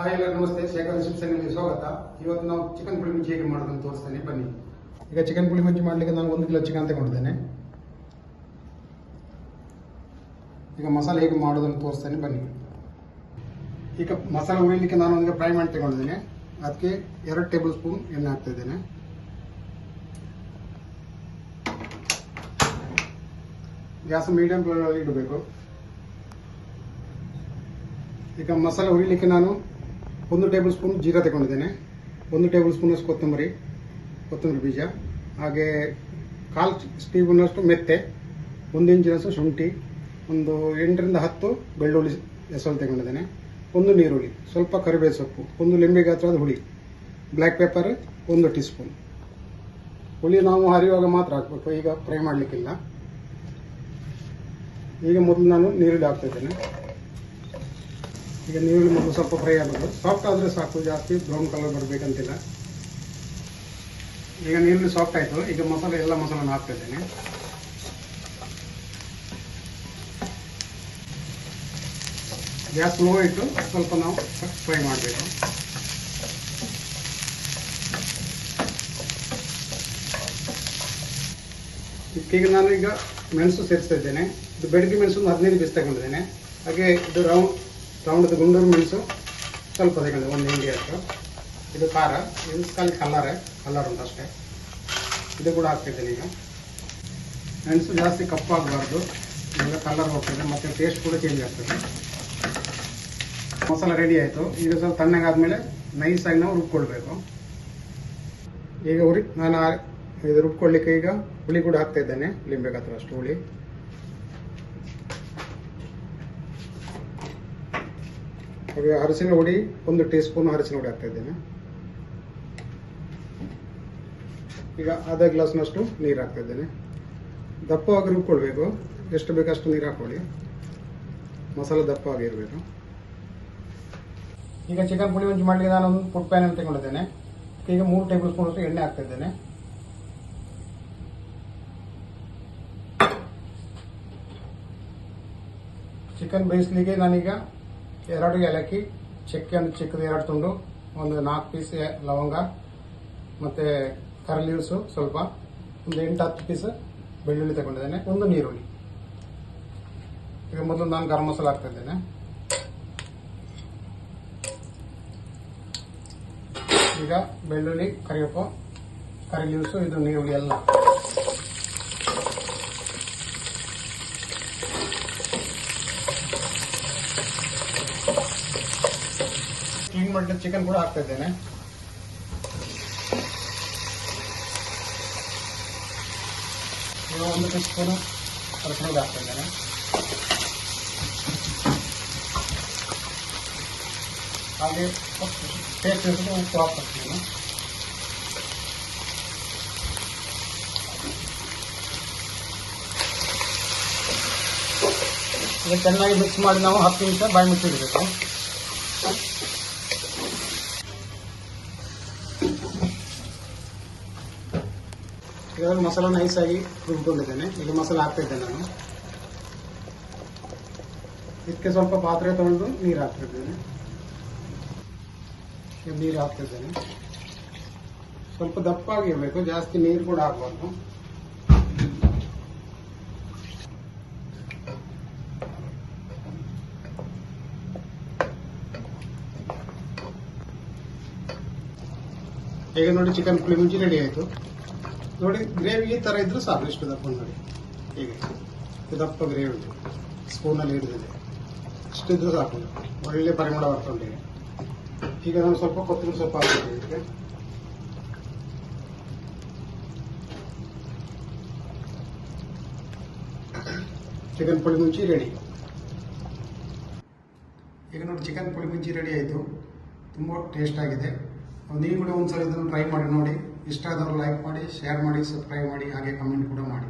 Hi ಎಲ್ಲ ನಮಸ್ತೆ. ಶೇಖರ್ ಶಿಕ್ಷಣ ಸ್ವಾಗತ. ಇವತ್ತು ನಾವು ಚಿಕನ್ ಪುಳಿ ಮುಂಚಿ ಹೇಗೆ ಮಾಡೋದು ಅಂತ ತೋರಿಸ್ತೇನೆ. ಬನ್ನಿ. ಈಗ ಚಿಕನ್ ಪುಳಿ ಮುಂಚಿ ಮಾಡಲಿಕ್ಕೆ ನಾನು ಒಂದು ಕಿಲೋ ಚಿಕನ್ ತಗೊಂಡಿದ್ದೇನೆ. ಈಗ ಮಸಾಲೆ ಹೇಗೆ ಮಾಡೋದನ್ನು ತೋರಿಸ್ತೇನೆ. ಬನ್ನಿ. ಈಗ ಮಸಾಲೆ ಹುರಿಲಿಕ್ಕೆ ನಾನು ಒಂದು ಫ್ರೈ ಮಾಡಿ ತಗೊಂಡಿದ್ದೇನೆ. ಅದಕ್ಕೆ ಎರಡು ಟೇಬಲ್ ಸ್ಪೂನ್ ಎಣ್ಣೆ ಹಾಕ್ತಾ ಇದ್ದೇನೆ. ಗ್ಯಾಸ್ ಮೀಡಿಯಂ ಇಡಬೇಕು. ಈಗ ಮಸಾಲೆ ಹುರಿಲಿಕ್ಕೆ ನಾನು ಒಂದು ಟೇಬಲ್ ಸ್ಪೂನ್ ಜೀರಾ ತಗೊಂಡಿದ್ದೇನೆ. ಒಂದು ಟೇಬಲ್ ಸ್ಪೂನಷ್ಟು ಕೊತ್ತಂಬರಿ ಕೊತ್ತಂಬರಿ ಬೀಜ, ಹಾಗೆ ಕಾಲು ಸ್ಪೂನಷ್ಟು ಮೆತ್ತೆ, ಒಂದು ಇಂಚಿನಷ್ಟು ಶುಂಠಿ, ಒಂದು ಎಂಟರಿಂದ ಹತ್ತು ಬೆಳ್ಳುಳ್ಳಿ ಹೆಸರು ತಗೊಂಡಿದ್ದೇನೆ. ಒಂದು ನೀರುಳ್ಳಿ, ಸ್ವಲ್ಪ ಕರಿಬೇವು ಸೊಪ್ಪು, ಒಂದು ಲಿಂಬೆ ಗಾತ್ರದ ಹುಳಿ, ಬ್ಲ್ಯಾಕ್ ಪೆಪ್ಪರ್, ಒಂದು ಟೀ ಸ್ಪೂನ್ ಹುಳಿ ನಾವು ಹರಿಯುವಾಗ ಮಾತ್ರ ಹಾಕಬೇಕು, ಈಗ ಫ್ರೈ ಮಾಡಲಿಕ್ಕಿಲ್ಲ. ಈಗ ಮೊದಲು ನಾನು ನೀರುಳ್ಳಿ ಹಾಕ್ತಾ ಇದ್ದೇನೆ. ಈಗ ನೀರುಳ್ಳಿ ಮೊದಲು ಸ್ವಲ್ಪ ಫ್ರೈ ಆಗಬೇಕು ಸಾಫ್ಟ್ ಆದರೆ ಸಾಕು, ಜಾಸ್ತಿ ಬ್ರೌನ್ ಕಲರ್ ಬರಬೇಕಂತಿಲ್ಲ. ಈಗ ನೀರುಳ್ಳಿ ಸಾಫ್ಟ್ ಆಯಿತು. ಈಗ ಮಸಾಲೆ, ಎಲ್ಲ ಮಸಾಲೆ ಹಾಕ್ತಾ ಇದ್ದೇನೆ. ಗ್ಯಾಸ್ ಲೋ ಇಟ್ಟು ಸ್ವಲ್ಪ ನಾವು ಫ್ರೈ ಮಾಡಬೇಕು. ಈಗ ನಾನು ಈಗ ಮೆಣಸು ಸೇರಿಸ್ತಾ ಇದ್ದೇನೆ. ಇದು ಬೆಳಗ್ಗೆ ಮೆಣಸು ಒಂದು ಹದಿನೈದು ಬಿಸಿ ತಗೊಂಡಿದ್ದೇನೆ. ಹಾಗೆ ಇದು ರೌಂಡ್ ರೌಂಡದ ಗುಂಡೂರು ಮೆಣಸು ಸ್ವಲ್ಪ ತಗೊಂಡೆ ಒಂದು ಹಿಂಡಿ ಅಷ್ಟು ಇದು ಖಾರ, ಇದು ಖಾಲಿ ಕಲ್ಲರ್ ಕಲ್ಲರ್ ಉಂಟು ಅಷ್ಟೇ. ಇದು ಕೂಡ ಹಾಕ್ತಿದ್ದೀನಿ ಈಗ. ಮೆಣಸು ಜಾಸ್ತಿ ಕಪ್ಪಾಗಬಾರ್ದು. ಈಗ ಕಲರ್ ಹೋಗ್ತದೆ, ಮತ್ತು ಟೇಸ್ಟ್ ಕೂಡ ಚೇಂಜ್ ಆಗ್ತದೆ. ಮಸಾಲ ರೆಡಿ ಆಯಿತು. ಈಗ ಸ್ವಲ್ಪ ತಣ್ಣಗಾದ್ಮೇಲೆ ನೈಸಾಗಿ ನಾವು ರುಬ್ಕೊಳ್ಬೇಕು. ಈಗ ಉರಿ ನಾನು ಇದು ರುಬ್ಕೊಳ್ಳಿಕ್ಕೆ ಈಗ ಹುಳಿ ಕೂಡ ಹಾಕ್ತಾ ಇದ್ದೇನೆ ಲಿಂಬೆಗಾತ್ರ ಅಷ್ಟು ಹುಳಿ. ಹಾಗೆ ಅರಸಿನ ಹುಡಿ ಒಂದು ಟೀ ಸ್ಪೂನ್ ಅರಸಿನ ಹುಡಿ ಹಾಕ್ತಾ ಇದ್ದೇನೆ. ಈಗ ಅರ್ಧ ಗ್ಲಾಸ್ನಷ್ಟು ನೀರು ಹಾಕ್ತಾ ಇದ್ದೇನೆ. ದಪ್ಪವಾಗಿ ರುಬ್ಕೊಳ್ಬೇಕು. ಎಷ್ಟು ಬೇಕಷ್ಟು ನೀರು ಹಾಕೊಳ್ಳಿ ಮಸಾಲೆ ದಪ್ಪವಾಗಿ ಇರಬೇಕು. ಈಗ ಚಿಕನ್ ಪುಡಿ ಮುಂಚೆ ಮಾಡಲಿಕ್ಕೆ ನಾನು ಒಂದು ಫುಡ್ ಪ್ಯಾನ್ ಅಂತ ತಗೊಂಡಿದ್ದೇನೆ. ಈಗ ಮೂರು ಟೇಬಲ್ ಸ್ಪೂನ್ ಅಷ್ಟು ಎಣ್ಣೆ ಹಾಕ್ತಾ ಇದ್ದೇನೆ. ಚಿಕನ್ ಬೇಯಿಸ್ಲಿಕ್ಕೆ ನಾನೀಗ ಎರಡು ಏಲಕ್ಕಿ, ಚಕ್ಕೆ ಒಂದು ಚಿಕ್ಕದು ಎರಡು ತುಂಡು, ಒಂದು ನಾಲ್ಕು ಪೀಸ್ ಲವಂಗ, ಮತ್ತು ಕರಲೀವ್ಸು ಸ್ವಲ್ಪ, ಒಂದು ಎಂಟು ಹತ್ತು ಪೀಸ್ ಬೆಳ್ಳುಳ್ಳಿ ತಗೊಂಡಿದ್ದೇನೆ, ಒಂದು ನೀರುಳ್ಳಿ. ಈಗ ಮೊದಲು ನಾನು ಗರಂ ಮಸಾಲ ಹಾಕ್ತಾ ಇದ್ದೇನೆ ಈಗ ಬೆಳ್ಳುಳ್ಳಿ ಕರಿಯಪ್ಪ ಕರಿ ಲೀವ್ಸು ಇದು ನೀರುಳ್ಳಿ ಎಲ್ಲ ಕ್ಲೀನ್ ಮಾಡಿದ ಚಿಕನ್ ಕೂಡ ಹಾಕ್ತಾ ಇದ್ದೇನೆ ಈಗ ಒಂದು ಟೀ ಸ್ಪೂನು ಅರಸಿನ ಹಾಕ್ತಾ ಇದ್ದೇನೆ ಹಾಗೆ ಟೇಸ್ಟ್ ಉಪ್ಪು ಹಾಕ್ತೀನಿ ಈಗ ಚೆನ್ನಾಗಿ ಮಿಕ್ಸ್ ಮಾಡಿ ನಾವು ಹತ್ತು ನಿಮಿಷ ಬಾಯಿ ಮುಚ್ಚಿಡಬೇಕು ಈಗ ಮಸಾಲ ನೈಸಾಗಿ ರುಬ್ಕೊಂಡಿದ್ದೇನೆ. ಈಗ ಮಸಾಲ ಹಾಕ್ತಾಯಿದ್ದೇನೆ ನಾನು. ಇದಕ್ಕೆ ಸ್ವಲ್ಪ ಪಾತ್ರೆ ತೊಗೊಂಡು ನೀರು ಹಾಕ್ತಿದ್ದೇನೆ. ನೀರು ಹಾಕ್ತಿದ್ದೇನೆ. ಸ್ವಲ್ಪ ದಪ್ಪಾಗಿರ್ಬೇಕು ಜಾಸ್ತಿ ನೀರು ಕೂಡ ಹಾಕಬಾರ್ದು. ಈಗ ನೋಡಿ ಚಿಕನ್ ಪುಳಿ ಮುಂಚೆ ರೆಡಿ ಆಯಿತು. ನೋಡಿ, ಗ್ರೇವಿ ಈ ಥರ ಇದ್ರೂ ಸಾಕು, ಇಷ್ಟು ದಪ್ಪ ನೋಡಿ. ಹೀಗೆ. ಇದು ದಪ್ಪ ಗ್ರೇವಿ. ಸ್ಪೂನಲ್ಲಿ ಹಿಡಿದಿದೆ. ಇಷ್ಟಿದ್ರು ಸಾಕು. ಒಳ್ಳೆ ಪರಿಮಳ ಬರ್ಕೊಂಡಿದೆ. ಈಗ ಈಗ ನಾನು ಸ್ವಲ್ಪ ಕೊತ್ತಂಬರಿ ಸೊಪ್ಪು ಹಾಕ್ತೀನಿ ಇದಕ್ಕೆ. ಚಿಕನ್ ಪುಳಿ ಮುಂಚಿ ರೆಡಿ ಈಗ ನೋಡಿ ಚಿಕನ್ ಪುಳಿ ಮುಂಚಿ ರೆಡಿ ಆಯಿತು. ತುಂಬ ಟೇಸ್ಟ್ ಆಗಿದೆ. ನೀವು ಕೂಡ ಒಂದ್ಸಲ ಇದನ್ನು ಟ್ರೈ ಮಾಡಿ ನೋಡಿ. ಇಷ್ಟ ಆದವರು ಲೈಕ್ ಮಾಡಿ ಶೇರ್ ಮಾಡಿ ಸಬ್ಸ್ಕ್ರೈಬ್ ಮಾಡಿ ಹಾಗೆ ಕಮೆಂಟ್ ಕೂಡ ಮಾಡಿ.